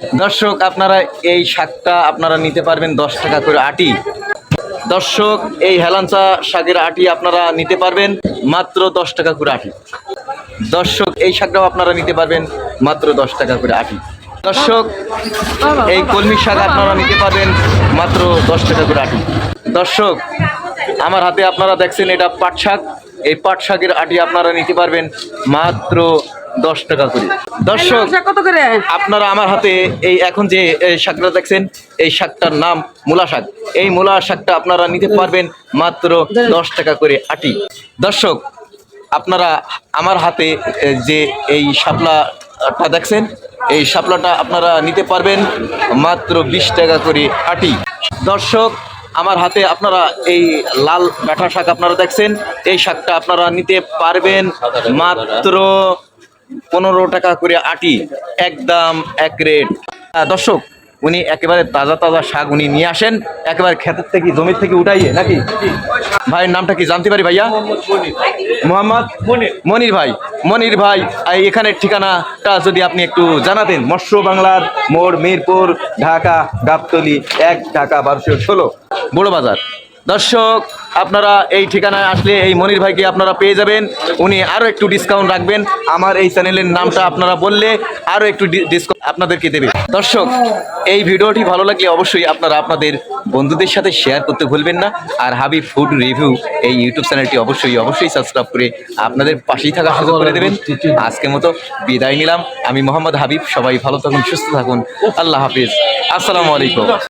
দর্শক, আপনারা এই শাকটা আপনারা নিতে পারবেন দশ টাকা করে আটি। দর্শক, এই হেলাঞ্চা শাকের আটি আপনারা নিতে পারবেন মাত্র দশ টাকা করে আটি। দর্শক, এই শাকটাও আপনারা নিতে পারবেন মাত্র দশ টাকা করে আটি। দর্শক, এই কলমি শাক আপনারা নিতে পারবেন মাত্র দশ টাকা করে আটি। দর্শক, আমার হাতে আপনারা দেখছেন এটা পাট শাক। এই পাট শাকের আটি আপনারা নিতে পারবেন মাত্র দশ টাকা করে। দর্শক কত করে? আপনারা আমার হাতে এই এখন যে শাকটা দেখছেন এই শাকটার নাম মূলা শাক। এই মূলা শাকটা আপনারা নিতে পারবেন মাত্র দশ টাকা করে আটি। দর্শক আপনারা আমার হাতে যে এই শাপলাটা দেখছেন এই শাপলাটা আপনারা নিতে পারবেন মাত্র বিশ টাকা করে আটি। দর্শক আমার হাতে আপনারা এই লাল ডাঁটা শাক আপনারা দেখছেন এই শাকটা আপনারা নিতে পারবেন মাত্র পনেরো টাকা করে আটি, একদম এক রেট। দর্শক, উনি একেবারে তাজা তাজা শাক উনি নিয়ে আসেন, একেবারে ক্ষেতের থেকে, জমির থেকে উঠাইয়ে, নাকি? ভাইয়ের নামটা কি জানতে পারি ভাইয়া? মোহাম্মদ মনির ভাই। মনির ভাই এখানের ঠিকানাটা যদি আপনি একটু জানাতেন, মৎস্য বাংলার মোড়, মিরপুর, ঢাকা, গাবতলি, এক ঢাকা, বারোশো ষোলো বড় বাজার দর্শক, আপনারা এই ঠিকানায় আসলে এই মনির ভাইকে আপনারা পেয়ে যাবেন। উনি আরও একটু ডিসকাউন্ট রাখবেন। আমার এই চ্যানেলের নামটা আপনারা বললে আরও একটু ডিসকাউন্ট আপনাদেরকে দেবে। দর্শক, এই ভিডিওটি ভালো লাগলে অবশ্যই আপনারা আপনাদের বন্ধুদের সাথে শেয়ার করতে ভুলবেন না। আর হাবিব ফুড রিভিউ এই ইউটিউব চ্যানেলটি অবশ্যই অবশ্যই সাবস্ক্রাইব করে আপনাদের পাশেই থাকা সুযোগ করে দেবেন। আজকের মতো বিদায় নিলাম। আমি মোহাম্মদ হাবিব, সবাই ভালো থাকুন, সুস্থ থাকুন। আল্লাহ হাফিজ। আসসালামু আলাইকুম।